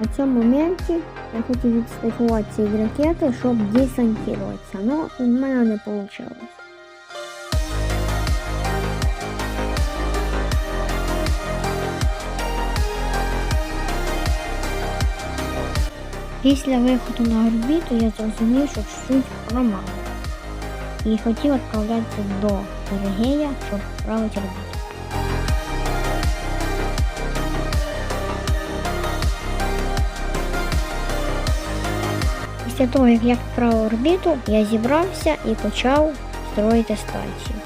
На цьому моменті я хотів відстикувати ці ракети, щоб десантуватися, але в мене не вийшло. Після виходу на орбіту я зрозумів, що чуть промах. І хотів відправлятися до Сергія, щоб правити орбіту. Після того, як я вправив орбіту, я зібрався і почав строїти станцію.